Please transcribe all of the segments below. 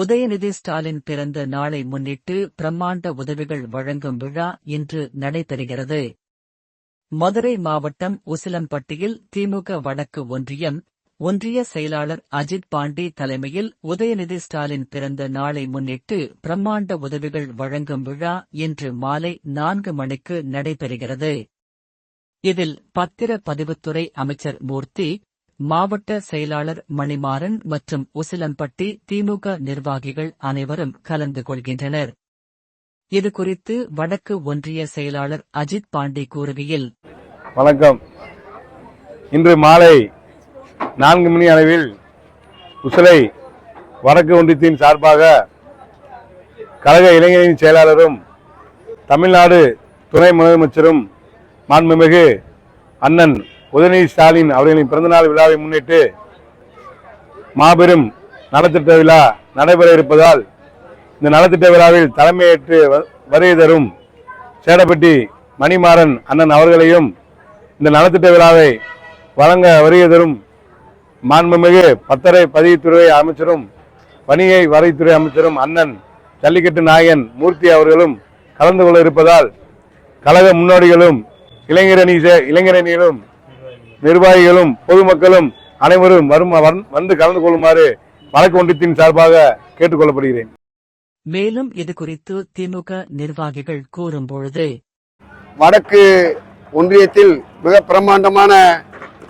உதயநிதி ஸ்டாலின் பிறந்த நாளை முன்னிட்டு பிரம்மாண்ட உதவிகள் வழங்கும் விழா இன்று நடைபெறுகிறது. மதுரை மாவட்டம் உசிலம்பட்டியில் திமுக வடக்கு ஒன்றியம் ஒன்றிய செயலாளர் அஜித் பாண்டி தலைமையில் உதயநிதி ஸ்டாலின் பிறந்த நாளை முன்னிட்டு பிரம்மாண்ட உதவிகள் வழங்கும் விழா இன்று மாலை நான்கு மணிக்கு நடைபெறுகிறது. இதில் பத்திர பதிவுத்துறை அமைச்சர் மூர்த்தி மாவட்ட செயலாளர் மணிமாறன் மற்றும் உசிலம்பட்டி திமுக நிர்வாகிகள் அனைவரும் கலந்து கொள்கின்றனர். இதுகுறித்து வடக்கு ஒன்றிய செயலாளர் அஜித் பாண்டி கூறுகையில் வணக்கம். இன்று மாலை நான்கு மணி அளவில் உசிலை வடக்கு ஒன்றியத்தின் சார்பாக கழக இளைஞரின் செயலாளரும் தமிழ்நாடு துணை முதலமைச்சரும் மாண்புமிகு அண்ணன் உதயநிதி ஸ்டாலின் அவர்களின் பிறந்தநாள் விழாவை முன்னிட்டு மாபெரும் நலத்திட்ட விழா நடைபெற இருப்பதால் இந்த நலத்திட்ட விழாவில் தலைமையேற்று வ- வருகை தரும் சேடப்பட்டி மணிமாறன் அண்ணன் அவர்களையும் இந்த நலத்திட்ட விழாவை வழங்க வருகை தரும் மாண்புமிகு பத்தரை பதிவுத்துறை அமைச்சரும் வணிகை வரைத்துறை அமைச்சரும் அண்ணன் ஜல்லிக்கட்டு நாயன் மூர்த்தி அவர்களும் கலந்து கொள்ள இருப்பதால் கழக முன்னோடிகளும் இளைஞரணி சே- இளைஞரணிகளும் நிர்வாகிகளும் பொதுமக்களும் அனைவரும் வரும் வந்- வந்து கலந்து கொள்ளுமாறு வடக்கு ஒன்றியத்தின் சார்பாக கேட்டுக்கொள்ளப்படுகிறேன். மேலும் இதுகுறித்து திமுக நிர்வாகிகள் கூறும்பொழுது வடக்கு ஒன்றியத்தில் மிக பிரம்மாண்டமான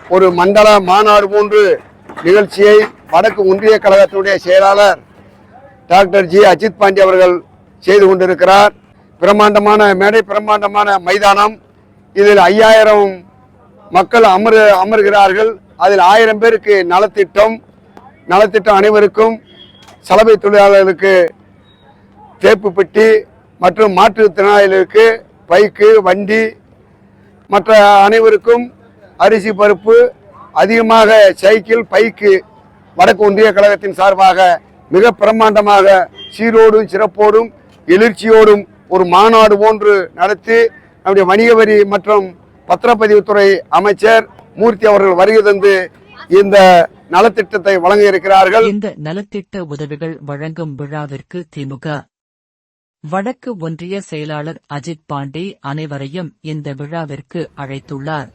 ஒரு மண்டல மாநாடு போன்று நிகழ்ச்சியை வடக்கு ஒன்றிய கழகத்தினுடைய செயலாளர் டாக்டர் ஜி. அஜித் பாண்டி அவர்கள் செய்து கொண்டிருக்கிறார். பிரம்மாண்டமான மேடை பிரம்மாண்டமான மைதானம். இதில் ஐயாயிரம் மக்கள் அமர் அமர்கிறார்கள். அதில் ஆயிரம் பேருக்கு நலத்திட்டம் நலத்திட்டம் அனைவருக்கும் சலவை தொழிலாளர்களுக்கு தேப்பு பெட்டி மற்றும் மாற்றுத்திறனாளிகளுக்கு பைக்கு வண்டி மற்ற அனைவருக்கும் அரிசி பருப்பு அதிகமாக சைக்கிள் பைக்கு வடக்கு ஒன்றிய கழகத்தின் சார்பாக மிக பிரம்மாண்டமாக சீரோடும் சிறப்போடும் எழுச்சியோடும் ஒரு மாநாடு போன்று நடத்தி நம்முடைய வணிக வரி மற்றும் பத்திரப்பதிவுத்துறை அமைச்சர் மூர்த்தி அவர்கள் வருகை தந்து இந்த நலத்திட்டத்தை வழங்க இருக்கிறார்கள். இந்த நலத்திட்ட உதவிகள் வழங்கும் விழாவிற்கு திமுக. வடக்கு ஒன்றிய செயலாளர் அஜித் பாண்டே அனைவரையும் இந்த விழாவிற்கு அழைத்துள்ளார்.